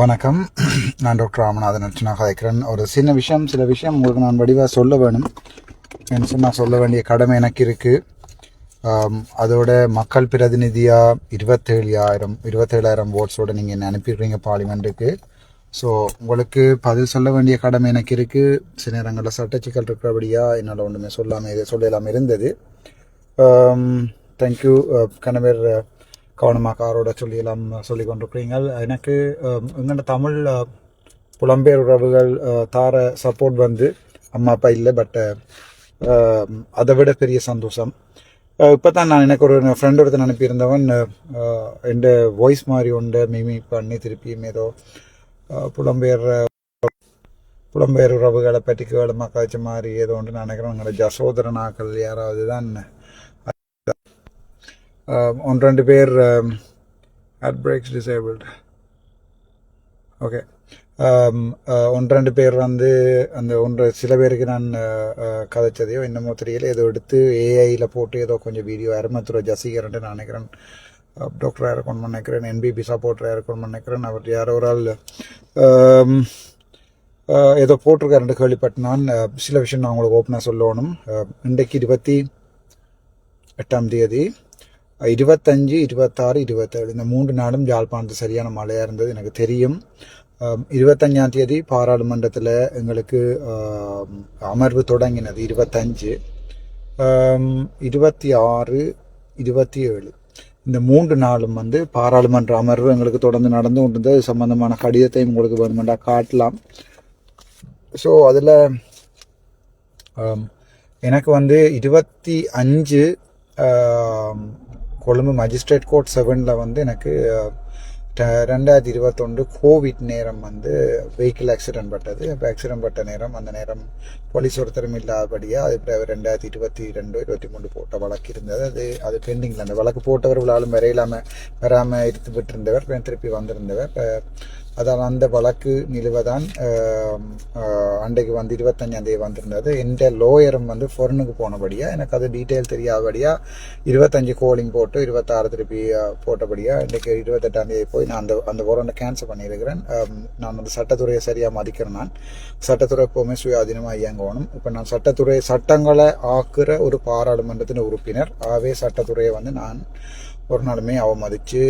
வணக்கம். நான் டாக்டர் ராமநாதன் அர்ச்சனா கதைக்கிறேன் ஒரு சின்ன விஷயம் சில விஷயம் உங்களுக்கு நான் வடிவாக சொல்ல வேணும். என்ன நான் சொல்ல வேண்டிய கடமை எனக்கு இருக்குது அதோட மக்கள் பிரதிநிதியாக இருபத்தேழாயிரம் இருபத்தேழாயிரம் ஓட்ஸோடு நீங்கள் என்ன அனுப்பிடுறீங்க பார்லிமெண்ட்டுக்கு ஸோ உங்களுக்கு பதில் சொல்ல வேண்டிய கடமை எனக்கு இருக்குது சில நேரங்களில் சட்ட சிக்கல் இருக்கிறபடியாக என்னால் ஒன்றுமே சொல்லாமல் இதை சொல்லலாமல் இருந்தது. Um, தேங்க்யூ uh, கணவர் uh, கவனமாக காரோட சொல்லியெல்லாம் uh, சொல்லி கொண்டிருக்கிறீங்கள் எனக்கு um, எங்களோட தமிழ் புலம்பெயர் உறவுகள் தார சப்போர்ட் வந்து அம்மா அப்பா இல்லை பட் um, அதை விட பெரிய சந்தோஷம். இப்போ தான் நான் எனக்கு ஒரு ஃப்ரெண்ட் ஒருத்தன் அனுப்பியிருந்தவன் என் வாய்ஸ் மாதிரி உண்டு மிமி பண்ணி திருப்பியும் ஏதோ புலம்பெயர் புலம்பெயர் உறவுகளை பற்றி கேளமாக காய்ச்ச மாதிரி ஏதோ ஒன்று நினைக்கிறேன். எங்களோட ஜசோதரனாக்கள் யாராவது தான்? ஒன்று ரெண்டு பேர் அட் பிரேக்ஸ் டிசேபிள்டு ஓகே ஒன்று ரெண்டு பேர் வந்து அந்த ஒன்று சில பேருக்கு நான் கதைச்சதையோ என்னமோ தெரியல. ஏதோ எடுத்து ஏஐயில் போட்டு ஏதோ கொஞ்சம் வீடியோ அருமத்துறை ஜசிகரன்ட்டு நான் நினைக்கிறேன். டாக்டராக இருக்கணும்னு நினைக்கிறேன். என்பிபி சப்போர்ட்டராக இருக்கணும்னு நினைக்கிறேன். அவர் யாரோ ஒரு ஆள் ஏதோ போட்டிருக்காருன்னு கேள்விப்பட்டு நான் சில விஷயம் நான் உங்களுக்கு ஓப்பனாக சொல்லணும். இன்றைக்கு இருபத்தி எட்டாம் தேதி இருபத்தஞ்சு இருபத்தாறு இருபத்தேழு இந்த மூன்று நாளும் யாழ்ப்பாணத்து சரியான மழையாக இருந்தது எனக்கு தெரியும். இருபத்தஞ்சாம் தேதி பாராளுமன்றத்தில் எங்களுக்கு அமர்வு தொடங்கினது இருபத்தஞ்சு. இருபத்தி ஆறு இருபத்தி ஏழு இந்த மூன்று நாளும் வந்து பாராளுமன்ற அமர்வு எங்களுக்கு தொடர்ந்து நடந்து கொண்டிருந்தது. சம்பந்தமான கடிதத்தையும் உங்களுக்கு வேணுமெண்டா காட்டலாம். ஸோ அதில் um, எனக்கு வந்து இருபத்தி அஞ்சு um, கொழும்பு மஜிஸ்ட்ரேட் கோர்ட் செவனில் வந்து எனக்கு ரெண்டாயிரத்தி இருபத்தொன்று கோவிட் நேரம் வந்து வெஹிக்கிள் ஆக்சிடென்ட் பட்டது. அப்போ ஆக்சிடென்ட் பட்ட நேரம் அந்த நேரம் போலீஸ் ஒருத்தரும் இல்லாதபடியாக அது பிறகு ரெண்டாயிரத்தி இருபத்தி ரெண்டு இருபத்தி மூணு போட்ட வழக்கு இருந்தது. அது அது பெண்டிங்கில் அந்த வழக்கு போட்டவர்களாலும் வரையிலாமல் வராமல் இருந்து விட்டிருந்தவர் திருப்பி வந்திருந்தவர். அதான் அந்த வழக்கு நிலுவை தான் அன்றைக்கு வந்து இருபத்தஞ்சாந்தேதி வந்திருந்தது. எந்த லோயரும் வந்து ஃபொரனுக்கு போனபடியாக எனக்கு அது டீட்டெயில் தெரியாதபடியா இருபத்தஞ்சு கோலிங் போட்டு இருபத்தாறு திருப்பி போட்டபடியாக இன்றைக்கு இருபத்தெட்டாந்தேதி போய் நான் அந்த அந்த ஒரனை கேன்சல் பண்ணியிருக்கிறேன். நான் வந்து சட்டத்துறையை சரியாக மதிக்கிறேன் நான். சட்டத்துறை எப்போவுமே சுயாதீனமாக இயங்கணும். இப்போ நான் சட்டத்துறை சட்டங்களை ஆக்குற ஒரு பாராளுமன்றத்தின் உறுப்பினர். ஆகவே சட்டத்துறையை வந்து நான் ஒரு நாளுமே அவமதித்து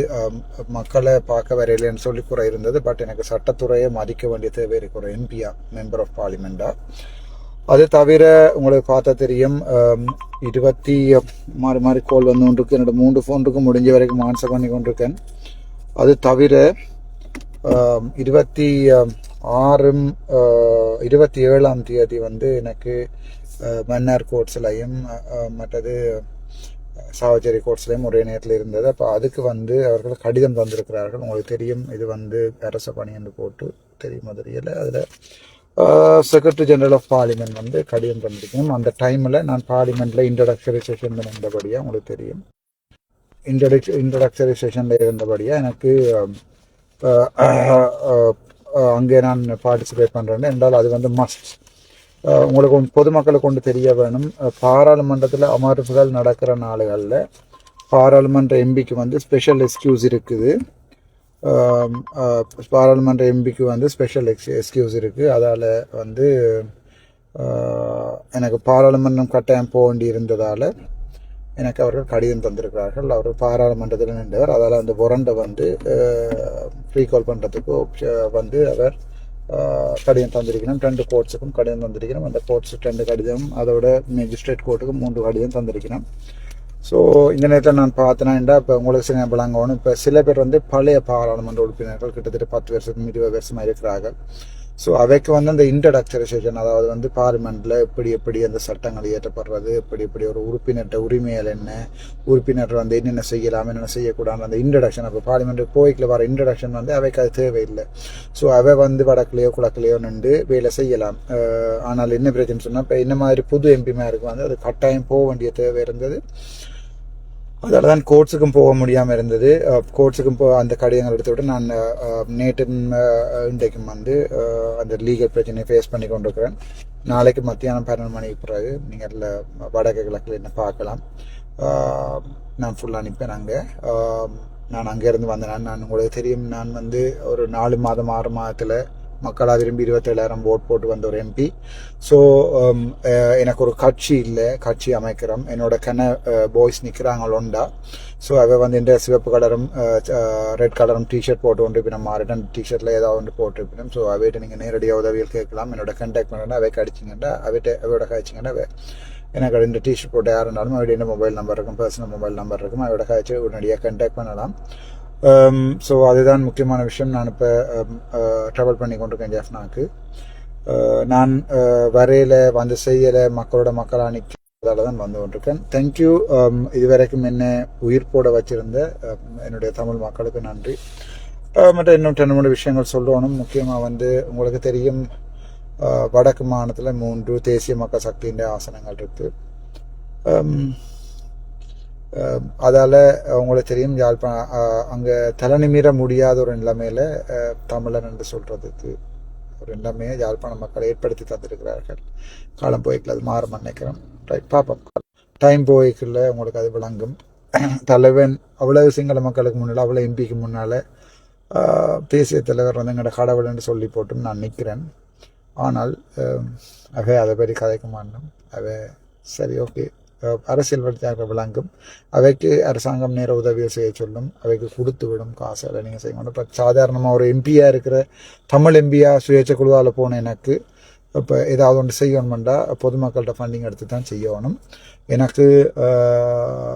மக்களை பார்க்க வரையிலேன்னு சொல்லி குறை இருந்தது. பட் எனக்கு சட்டத்துறையை மதிக்க வேண்டிய தேவை இருக்கிற எம்பியா மெம்பர் ஆஃப் பார்லிமெண்டா அது தவிர உங்களுக்கு பார்த்தா தெரியும் இருபத்தி மாறி மாறி கோல் வந்து கொண்டிருக்கு என்னோட மூன்று ஃபோனுக்கும் முடிஞ்ச வரைக்கும் ஆன்சர் பண்ணி கொண்டிருக்கேன் அது தவிர இருபத்தி ஆறும் இருபத்தி ஏழாம் தேதி வந்து எனக்கு மன்னார் கோட்ஸ்லையும் மற்றது சாவச்சேரி கோர்ட்ஸ்லேயும் ஒரே நேரத்தில் இருந்தது. அப்போ அதுக்கு வந்து அவர்கள் கடிதம் தந்திருக்கிறார்கள். உங்களுக்கு தெரியும் இது வந்து அரச பணி என்று போட்டு தெரியும் தெரியல அதில் செக்ரட்டரி ஜெனரல் ஆஃப் பார்லிமெண்ட் வந்து கடிதம் தந்திருக்கணும். அந்த டைமில் நான் பார்லிமெண்ட்டில் இன்ட்ரடக்ஷரி செஷன் இருந்தபடியாக உங்களுக்கு தெரியும். இன்ட்ரடக்ஷ இன்ட்ரடக்ஷரி செஷனில் இருந்தபடியாக எனக்கு அங்கே நான் பார்ட்டிசிபேட் பண்ணுறேன் என்றால் அது வந்து மஸ்ட் உங்களுக்கு பொதுமக்களை கொண்டு தெரிய வேணும். பாராளுமன்றத்தில் அமர்வுகள் நடக்கிற நாடுகளில் பாராளுமன்ற எம்பிக்கு வந்து ஸ்பெஷல் எக்ஸ்கியூஸ் இருக்குது. பாராளுமன்ற எம்பிக்கு வந்து ஸ்பெஷல் எக்ஸ் எக்ஸ்கியூஸ் இருக்குது அதால் வந்து எனக்கு பாராளுமன்றம் கட்டாயம் போக வேண்டி இருந்ததால் எனக்கு அவர்கள் கடிதம் தந்திருக்கிறார்கள். அவர் பாராளுமன்றத்தில் நின்றவர். அதால் அந்த புரண்டை வந்து ஃப்ரீ கால் பண்ணுறதுக்கு வந்து அவர் கடிதம் தந்திருக்கணும் ரெண்டு கோர்ட்ஸுக்கும் கடிதம் தந்திருக்கணும் அந்த கோர்ட்ஸ் ரெண்டு கடிதம் அதோட மேஜிஸ்ட்ரேட் கோர்ட்டுக்கும் மூன்று கடிதம் தந்திருக்கணும் ஸோ இந்த நேரத்தில் நான் பார்த்தேன்னா இப்போ உங்களுக்கு சில விளங்கணும் இப்போ சில பேர் வந்து பழைய பாராளுமன்ற உறுப்பினர்கள் கிட்டத்தட்ட பத்து வருஷத்துக்கு இருபது வருஷமாக இருக்கிறார்கள் ஸோ அவைக்கு வந்து அந்த இன்ட்ரடக்சரைசேஷன் அதாவது வந்து பார்லிமெண்ட்டில் எப்படி எப்படி அந்த சட்டங்கள் இயற்றப்படுறது எப்படி எப்படி ஒரு உறுப்பினர்கிட்ட உரிமைகள் என்ன உறுப்பினர் வந்து என்னென்ன செய்யலாம் என்னென்ன செய்யக்கூடாது அந்த இன்ட்ரடக்ஷன் அப்போ பார்லிமெண்ட் போய்க்கில் வர இன்ட்ரடக்ஷன் வந்து அவைக்கு அது தேவையில்லை. ஸோ அவை வந்து வடக்குலையோ குடக்குலையோ நின்று வேலை செய்யலாம். ஆனால் என்ன பிரச்சனை சொன்னால் இப்போ என்ன மாதிரி புது எம்பிமாருக்கு வந்து அது கட்டாயம் போக வேண்டிய தேவை இருந்தது. அதால தான் கோர்ட்ஸுக்கும் போக முடியாமல் இருந்தது. கோர்ட்ஸுக்கும் போ அந்த கடிதங்கள் எடுத்து விட்டு நான் நேற்று இன்றைக்கும் வந்து அந்த லீகல் பிரச்சனையை ஃபேஸ் பண்ணி கொண்டிருக்கிறேன். நாளைக்கு மத்தியானம் பன்னெண்டு மணிக்கு பிறகு நீங்கள் வடக்கு கிழக்கில் என்ன பார்க்கலாம். நான் ஃபுல்லாக அனுப்பேன் அங்கே. நான் அங்கேருந்து வந்தேன். நான் உங்களுக்கு தெரியும். நான் வந்து ஒரு நாலு மாதம் ஆறு மாதத்தில் மக்களாக விரும்பி இருபத்தேழாயிரம் ஓட் போட்டு வந்த ஒரு எம்பி ஸோ um, எனக்கு ஒரு கட்சி இல்லை கட்சி அமைக்கிறோம். என்னோட கன பாய்ஸ் நிற்கிறாங்க ஒண்டா ஸோ அவ வந்து இந்த சிவப்பு கலரும் ரெட் கலரும் டிஷர்ட் போட்டு கொண்டு இப்போ நம்ம ரிட்டன் டிஷர்ட்டில் ஏதாவது ஒன்று போட்டுருப்பினோம் ஸோ அவைகிட்ட நீங்கள் நேரடியாக உதவிகள் கேட்கலாம். என்னோட கண்டாக்ட் பண்ணா அவை கடிச்சிங்கன்னா அவைகிட்ட அவையோட கழிச்சிங்கன்னா அவை எனக்கு இந்த டிஷர்ட் போட்டு யார் இருந்தாலும் அவருடைய மொபைல் நம்பர் இருக்கும் பர்சனல் மொபைல் நம்பர் இருக்கும். அவரோட கழிச்சு உடனடியாக கண்டாக்ட் பண்ணலாம். Um, ஸோ அதுதான் முக்கியமான விஷயம். நான் இப்போ ட்ராவல் um, uh, பண்ணி கொண்டிருக்கேன் ஜெஃப்னாக்கு. Uh, நான் uh, வரையில வந்து செய்யலை மக்களோட மக்களாக நிற்கிறதால தான் வந்து கொண்டிருக்கேன். தேங்க்யூ um, இதுவரைக்கும் என்ன உயிர் போட வச்சிருந்த என்னுடைய தமிழ் மக்களுக்கு நன்றி. மற்ற இன்னும் ரெண்டு மூணு விஷயங்கள் சொல்லணும். முக்கியமாக வந்து உங்களுக்கு தெரியும் வடக்கு மாநிலத்தில் மூன்று தேசிய மக்கள் சக்தியின் ஆசனங்கள் இருக்குது அதால் அவங்கள தெரியும் யாழ்ப்பாணம் அங்கே தலைநிமிர முடியாத ஒரு நிலைமையில் தமிழன் என்று சொல்கிறதுக்கு ஒரு நிலைமையை யாழ்ப்பாண மக்கள் ஏற்படுத்தி தந்திருக்கிறார்கள். காலம் போய்க்கல அது மாறும் நினைக்கிறேன். ரைட் பார்ப்போம் டைம் போய்க்குள்ள உங்களுக்கு அது விளங்கும். தலைவன் அவ்வளவு சிங்கள மக்களுக்கு முன்னால் அவ்வளோ எம்பிக்கு முன்னால் தேசிய தலைவர் வந்து எங்களோட கடவுள் என்று சொல்லி போட்டும் நான் நிற்கிறேன் ஆனால் அவை அதை பற்றி கதைக்க மாட்டோம். அவை சரி ஓகே அரசியல் வழியாக விளங்கும். அவைக்கு அரசாங்கம் நேர உதவியை செய்ய சொல்லும். அவைக்கு கொடுத்து விடும் காசு அதை நீங்கள் செய்யணும் இப்போ சாதாரணமாக ஒரு எம்பியாக இருக்கிற தமிழ் எம்பியா சுயேட்சை குழுவால் போன எனக்கு இப்போ ஏதாவது ஒன்று செய்யணுமெண்டா பொதுமக்கள்கிட்ட ஃபண்டிங் எடுத்து தான் செய்யணும். எனக்கு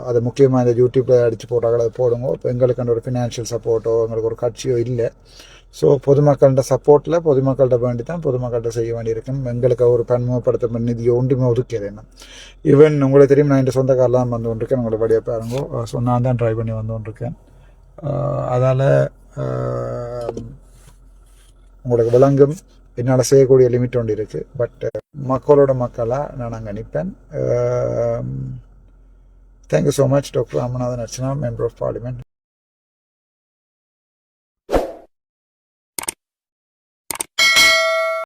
அது முக்கியமாக இந்த யூடியூப்பில் அடித்து போட்டாங்களோ அதை போடுங்க. இப்போ எங்களுக்கு அந்த ஒரு ஃபினான்ஷியல் சப்போர்ட்டோ எங்களுக்கு ஒரு கட்சியோ இல்லை. ஸோ பொதுமக்கள்கிட்ட சப்போர்ட்டில் பொதுமக்கள்கிட்ட வேண்டி தான் பொதுமக்கள்கிட்ட செய்ய வேண்டியிருக்கும். எங்களுக்கு ஒரு பன்முகப்படுத்த நிதியை ஒன்றுமே ஒதுக்கியது என்ன ஈவன் உங்களுக்கு தெரியும் நான் இந்த சொந்த காரில் தான் வந்து கொண்டிருக்கேன். உங்களை வழியாக பாருங்க. ஸோ நான் தான் ட்ரை பண்ணி வந்து கொண்டிருக்கேன். அதால் உங்களுக்கு விளங்கும். என்னால் செய்யக்கூடிய லிமிட் ஒன்று இருக்குது பட் மக்களோட மக்களாக நான் அங்கே நிற்பேன் thank you so much doctor Ramanathan Archana member of parliament